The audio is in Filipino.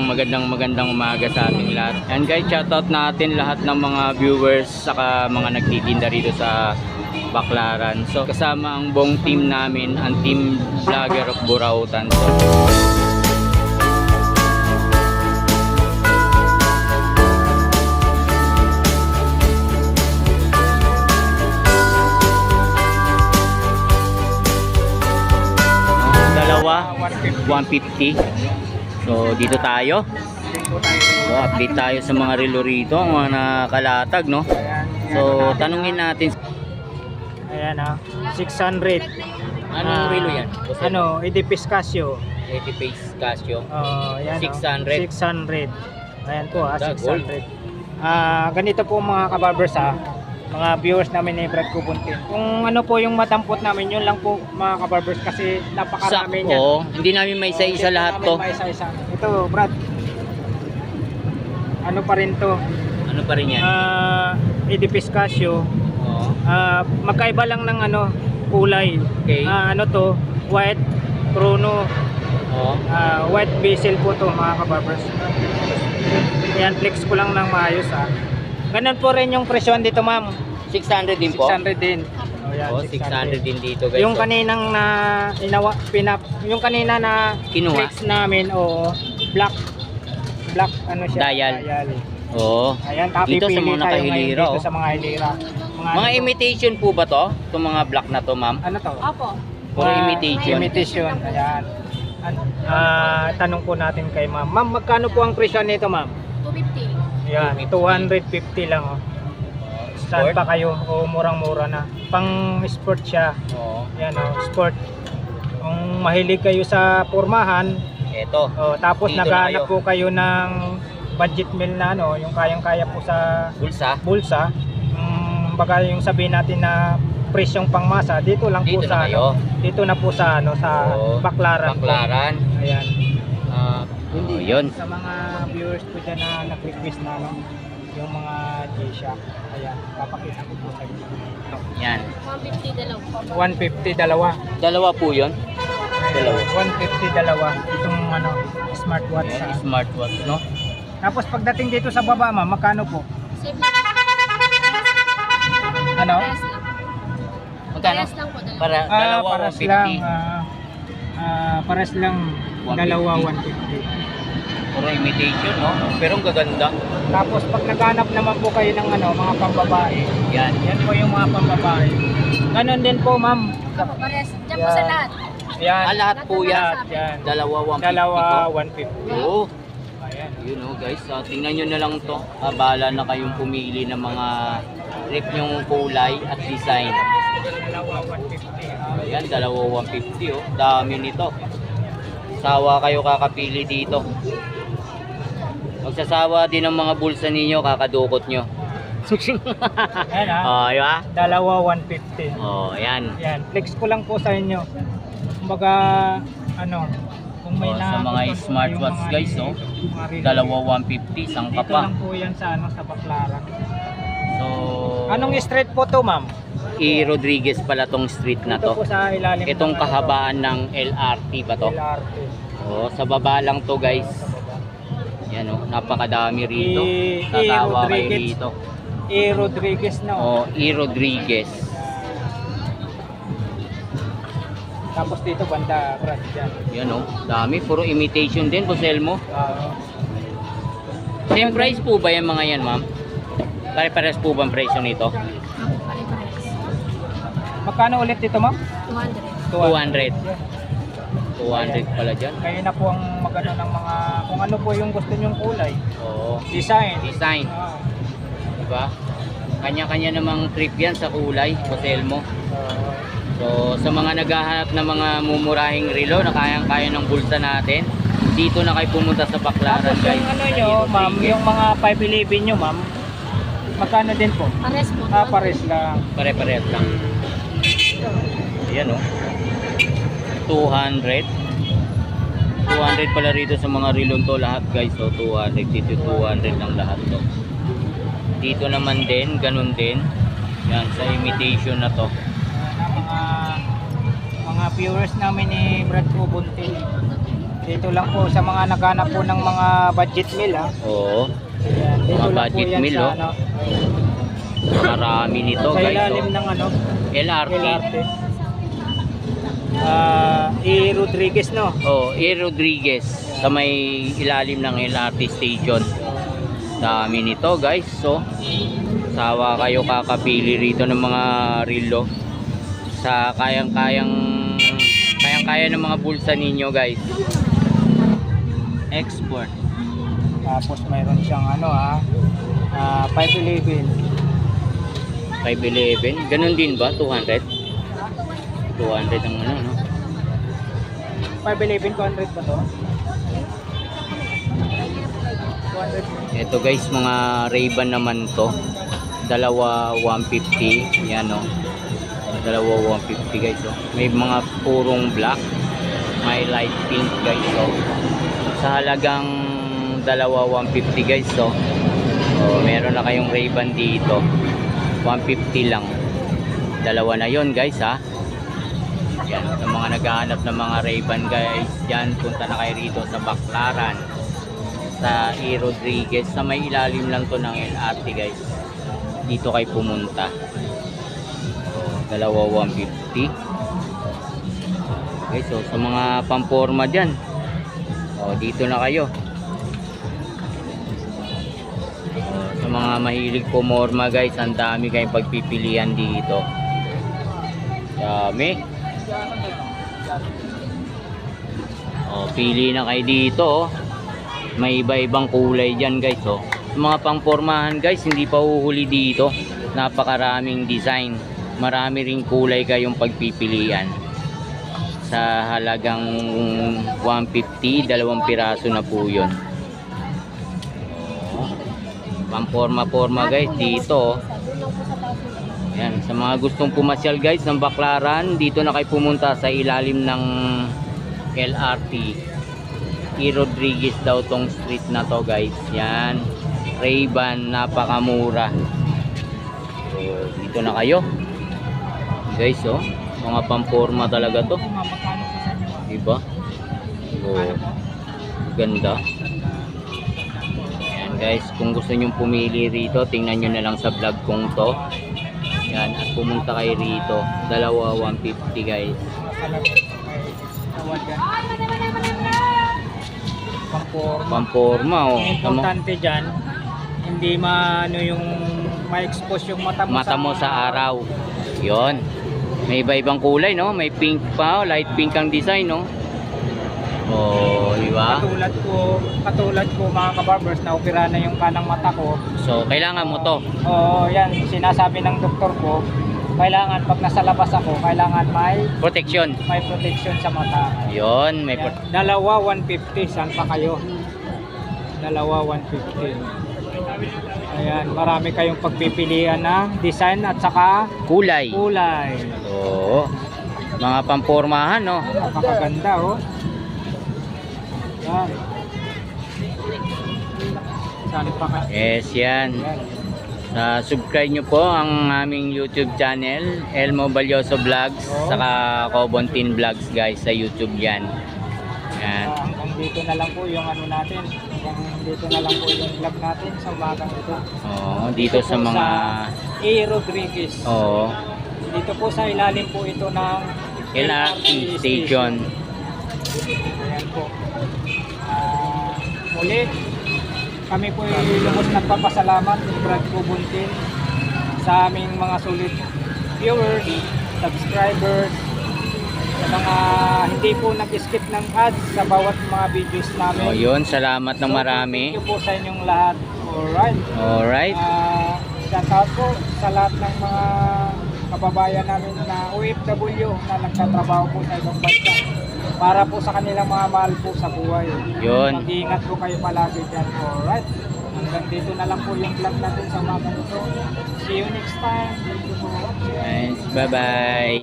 Isang magandang magandang umaga sa ating lahat. And guys, shoutout natin lahat ng mga viewers saka mga nagtitinda rito sa Baklaran. So kasama ang buong team namin, ang team vlogger of Burautan. So, dalawa 150 so dito tayo so update tayo sa mga relo rito mga nakalatag no so tanungin natin Ayan ah, 600. anong Ah, relo yan? Ano, Edipis Casio. 80 pace Casio Oh, ayan, 600. 600. Ayan po ah, Ganda, gold. 600. Ah, ganito po mga kabarbers ah. Mga viewers namin ni Brad Kubuntin. Kung ano po yung matampot namin, yun lang po mga kabarbers kasi napakarami niya. hindi namin may isa-isa lahat to Isa-isa. Ito, Brad. Ano pa rin to? ano pa rin yan? Ah, Edipis Casio. Oo. Ah, magkaiba lang ng ano, kulay. okay Ah, ano to? White Chrono. Oo. Ah, white bezel po to mga kabarbers. Yan, flex ko lang ng maayos ah. Ganun po rin yung presyon dito ma'am. 600 din po 600 din. Oh, yan, oh, 600 din dito guys Yung So, kaninang na inawa, pinap, yung kanina na Kinuha? flex namin, o black, black ano siya? Dial. oo Ayan, tapi Dito sa mga tayo ngayon nakahilira, dito oh. sa mga hilira. Mga, mga ano imitation po ba to? itong mga black na to ma'am Ano to? Opo. puro Ah, imitation Imitation, ayan. An- Ah, tanong po natin kay ma'am. Ma'am, magkano po ang presyo nito, ma'am? 250. Yan, 250 lang oh. Saan pa kayo? O murang-mura na. Pang sport siya. oo Yan oh, sport. Kung mahilig kayo sa pormahan, eto oh, tapos Dito na naghahanap kayo. po kayo ng budget meal na ano, yung kayang-kaya po sa bulsa bulsa. Um, baga yung sabihin natin na presyong pangmasa, dito lang dito po sa kayo ano, dito na po sa ano sa Oo. Baklaran. po. Baklaran Ayan. Ah, oh, yun Sa mga viewers ko dyan na nag-request na ano, yung mga G-Shock. Ayan, papakita ko po sa inyo. yan 150 dalaw. 150 dalawa. dalawa po yun Dalawa. 150 dalawa. Itong ano, smartwatch. Yan, ah. smartwatch no Tapos pagdating dito sa baba, ma, magkano po? Ano? Magkano? Dalawa. para Ah, dalawa pares 150 lang. ah, ah, pares lang 150. dalawa 150. puro imitation no pero ang gaganda Tapos pag naghanap naman po kayo ng ano, mga pambabae, yan yan po yung mga pambabae. Ganon din po, ma'am. Opo, parehas. Diyan po sa lahat. Yan. ah, lahat po yan yan. dalawa 150 Dalawa po 150. oo. Yun oh guys ah, tingnan nyo na lang to ah, bahala na kayong pumili ng mga rip yung kulay at design Dalawa 150. Ayan, dalawa 150 oh. Dami nito. Sawa kayo kakapili dito. Magsasawa din ng mga bulsa ninyo, kakadukot nyo. Ayan ha. oh, di ba? Dalawa 150. Oh, ayan. Yan. Flex ko lang po sa inyo. Kumbaga, ano, may Oh, sa mga smartwatch guys, oh. Dalawa 150, sangka Dito pa. lang po yan sa, ano, sa Baclaran. So, Anong street po to, ma'am? E. Rodriguez pala tong street na Ito po to. sa ilalim. Itong ng kahabaan ng LRT ba to, to? LRT. Oh, sa baba lang to guys. Yan oh, napakadami rito. E- E. Tatawa kayo Rodriguez. rito. E. Rodriguez na. Oh, E. Rodriguez. Tapos dito banda, Brad, dyan. Yan oh, dami. Puro imitation din, Boselmo. Ah, Same price po ba yung mga yan, ma'am? Pare-pares po ba ang presyo nito? Opo, pare-parehas. magkano ulit dito, ma'am? 200. 200. 200 pala dyan. Kayo na po ang magano ng mga, kung ano po yung gusto nyong kulay. Oo. Design. Design, Ah, diba? Kanya-kanya namang trip yan sa kulay, Boselmo. ah, So, sa mga naghahanap ng mga mumurahing relo na kayang-kaya ng bulsa natin, dito na kayo pumunta sa Baclaran, Tapos guys. yung ano nyo, ma'am, yung mga 511 nyo, ma'am, magkano din po? Parehas po. Ah, 200. pares lang. Pare-parehas lang. Ayan oh. 200. 200 pala rito sa mga rilon to lahat guys. So 200 dito 200 lang lahat to. Dito naman din, ganun din. Yan sa imitation na to. Mga viewers namin ni Brad Kubuntil. dito lang po sa mga naghanap po ng mga budget meal ha. Oo. Ayan, dito Mga lang po budget yan meal, sa, oh. ano, Marami nito sa guys. ilalim Oh. ng ano, LRT. LRT. Ah, E. Rodriguez no. Oh, E. Rodriguez sa may ilalim ng LRT station. Dami nito guys. So, sawa kayo kakapili rito ng mga relo sa kayang-kayang kayang-kaya ng mga bulsa ninyo guys. Export. Tapos mayroon siyang ano ha, ah 511. 511. Ganun din ba? 200? 200 ang ano, no? 511 200 ba to? 200. Ito guys, mga Ray-Ban naman to. Dalawa 150. Yan oh. Dalawa 150 guys oh. May mga purong black. May light pink guys oh. Sa halagang dalawa 150 guys oh. Oh, meron na kayong Ray-Ban dito. 150 lang. Dalawa na yon guys ha. Yan, sa mga naghahanap ng mga Ray-Ban guys, yan punta na kayo rito sa Baclaran sa E. Rodriguez sa may ilalim lang to ng LRT guys dito kayo pumunta dalawa 150 guys so sa mga pamporma dyan oh, dito na kayo. Oh, sa mga mahilig pumorma guys ang dami kayong pagpipilian dito. Dami. Oh, pili na kayo dito oh may iba-ibang kulay dyan guys oh. mga pangpormahan guys hindi pa uhuli dito. Napakaraming design marami ring kulay kayong pagpipilian sa halagang 150 dalawang piraso na po yun oh. pamporma-porma guys dito oh. yan sa mga gustong pumasyal guys ng Baklaran dito na kayo pumunta sa ilalim ng LRT E. Rodriguez daw tong street na to guys yan Ray-Ban napakamura so, dito na kayo guys oh. Mga pamporma talaga to. Sa diba? So, ganda. Yan guys. Kung gusto nyong pumili rito tingnan nyo na lang sa vlog kong to. Yan at pumunta kayo rito. Dalawa 150 guys. Pamporma. pamporma oh. Importante dyan, hindi maano yung ma-expose yung mata mo, mata mo sa araw. Yon may iba-ibang kulay no may pink pa oh, light pink ang design no oh di ba Katulad ko, katulad ko mga kabarbers na opera na yung kanang mata ko. so kailangan mo to Oo, yan, sinasabi ng doktor ko, kailangan pag nasa labas ako, kailangan may protection may protection sa mata. yon may pro- Dalawa 150, saan pa kayo? Dalawa 150. Ayan, marami kayong pagpipilian na design at saka kulay kulay. Oo mga pampormahan no Napakaganda oh. Yan. Saan pa kayo? yes yan. Ah, subscribe nyo po ang aming YouTube channel, Elmo Balyoso Vlogs, Oo. saka Cobontin Vlogs guys sa YouTube yan. Yan. Ah, hanggang dito na lang po yung ano natin. Hanggang dito na lang po yung vlog natin sa umagang ito. Oo, dito sa mga A. Rodriguez. Oo, Dito po sa ilalim po ito ng LRT station. Ayan po. Ah, muli, kami po ay lubos nagpapasalamat Brad Kubuntin sa aming mga sulit viewers, subscribers, sa mga hindi po nag-skip ng ads sa bawat mga videos namin. Oh, yun, salamat ng So, marami. Thank you po sa inyong lahat. Alright. Alright. Uh, shout out po sa lahat ng mga kababayan namin na OFW na nagtatrabaho po sa ibang bansa para po sa kanilang mga mahal po sa buhay. Yun. Mag-iingat po kayo palagi dyan. Alright. Hanggang dito na lang po yung vlog natin sa mga ganito. See you next time. Thank you for watching. Nice. Bye-bye.